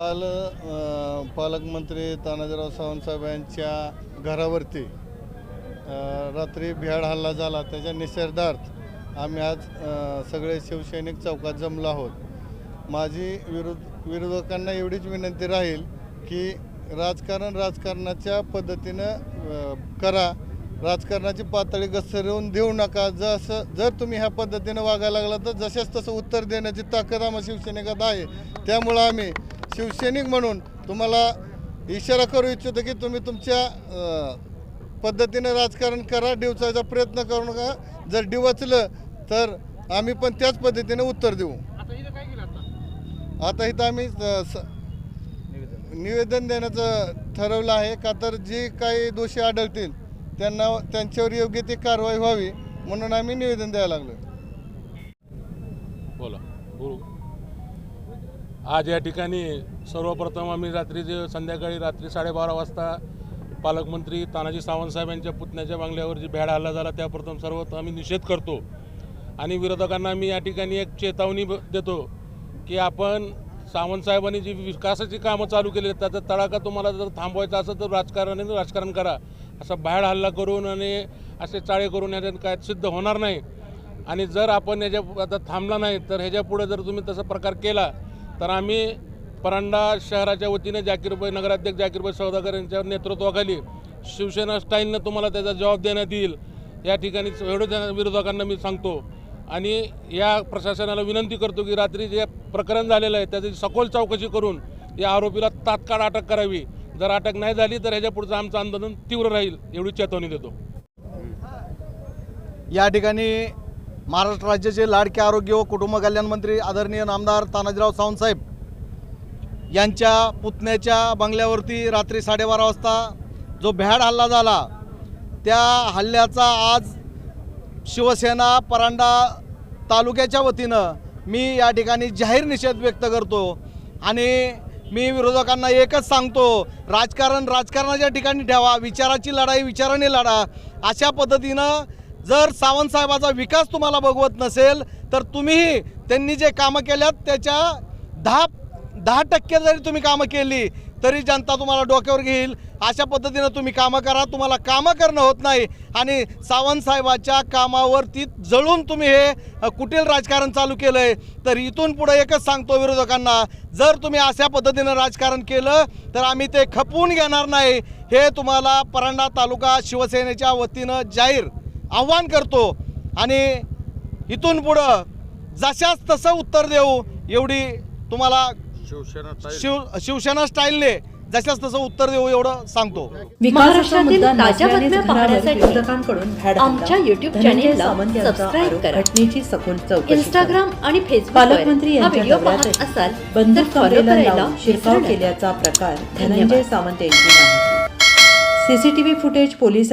काल पालकमंत्री तानाजीराव सावंतसाहेब यांच्या घरावरती रात्री भ्याड हल्ला झाला. त्याच्या निषेधार्थ आम्ही आज सगळे शिवसैनिक चौकात जमलो आहोत. माझी विरोध विरोधकांना एवढीच विनंती राहील की राजकारण राजकारणाच्या पद्धतीनं करा. राजकारणाची पातळी घसरवून देऊ नका. जसं जर तुम्ही ह्या पद्धतीनं वागायला लागला तर जशाच तसं उत्तर देण्याची ताकद आम्हा शिवसैनिकात आहे. त्यामुळं आम्ही शिवसैनिक म्हणून तुम्हाला इशारा करू इच्छितो की तुम्ही तुमच्या पद्धतीनं राजकारण करा डिवचायचा प्रयत्न करू नका. जर डिवचलं तर आम्ही पण त्याच पद्धतीने उत्तर देऊ. आता इथं आम्ही निवेदन देण्याचं ठरवलं आहे. का तर जे काही दोषी आढळतील त्यांना त्यांच्यावर योग्य ती कारवाई व्हावी म्हणून आम्ही निवेदन द्यायला लागलो बोला. बोलू. आज या ठिकाणी सर्वप्रथम आम्ही रात्री जे संध्याकाळी रात्री साडेबारा वाजता पालकमंत्री तानाजी सावंतसाहेब यांच्या पुतण्याच्या बंगल्यावर जी भ्याड हल्ला झाला त्याप्रथम सर्व आम्ही निषेध करतो. आणि विरोधकांना मी या ठिकाणी एक चेतावणी ब- देतो की आपण सावंत साहेबांनी जी विकासाची कामं चालू केली आहेत, त्याचा तडाखा तुम्हाला जर थांबवायचा असेल तर राजकारणाने राजकारण करा. असा बाहेर हल्ला करून आणि असे चाळे करून ह्याच्यात काय सिद्ध होणार नाही. आणि जर आपण याच्या आता थांबला नाही तर ह्याच्या पुढे जर तुम्ही तसा प्रकार केला तर आम्ही परांडा शहराच्या वतीने जाकीरबाई नगराध्यक्ष जाकीरबाई सौदागर यांच्या नेतृत्वाखाली शिवसेना स्टाईलनं तुम्हाला त्याचा जबाब देण्यात येईल. या ठिकाणी एवढं त्या विरोधकांना मी सांगतो. आणि या प्रशासनाला विनंती करतो की रात्री जे प्रकरण झालेलं आहे त्याची सखोल चौकशी करून या आरोपीला तात्काळ अटक करावी. जर अटक नाही झाली तर ह्याच्या पुढचं आमचं आंदोलन तीव्र राहील एवढी चेतवणी देतो. या ठिकाणी महाराष्ट्र राज्याचे लाडके आरोग्य व कुटुंब कल्याण मंत्री आदरणीय नामदार तानाजीराव सावंतसाहेब यांच्या पुतण्याच्या बंगल्यावरती रात्री साडेबारा वाजता जो भ्याड हल्ला झाला त्या हल्ल्याचा आज शिवसेना परांडा तालुक्याच्या वतीनं मी या ठिकाणी जाहीर निषेध व्यक्त करतो आणि मी विरोधकांना एकच सांगतो राजकारण राजकारणाच्या ठिकाणी ठेवा विचाराची लढाई विचाराने लढा. अशा पद्धतीनं जर सावंतसाहेबाचा विकास तुम्हाला बघवत नसेल तर तुम्हीही त्यांनी जे कामं केल्यात त्याच्या दहा दहा टक्के जरी तुम्ही कामं केली तरी जनता तुम्हाला डोक्यावर घेईल. अशा पद्धतीनं तुम्ही कामं करा. तुम्हाला कामं करणं होत नाही. आणि सावंतसाहेबाच्या कामावरती जळून तुम्ही हे कुटील राजकारण चालू केलं आहे तर इथून पुढे एकच सांगतो विरोधकांना जर तुम्ही अशा पद्धतीनं राजकारण केलं तर आम्ही ते खपवून घेणार नाही. हे तुम्हाला परांडा तालुका शिवसेनेच्या वतीनं जाहीर आव्हान करतो. आणि इथून पुढं जशाच तसं उत्तर देऊ एवढी तुम्हाला शिव शिवसेना स्टाईलने जशाच तसं उत्तर देऊ एवढं सांगतो महाराष्ट्रातील ताज्या बातम्या पाहण्यासाठी आमच्या चॅनेलला यांचा सबस्क्राईब करा. घटनेची सखोल चौकशी इंस्टाग्राम आणि फेसबुक पालकमंत्री हा यांच्या व्हिडिओ पाहत असाल करायला शिरकाव. केल्याचा प्रकार धन्यवाद. धनंजय सावंत यांची माहिती सीसीटीव्ही फुटेज पोलिसांनी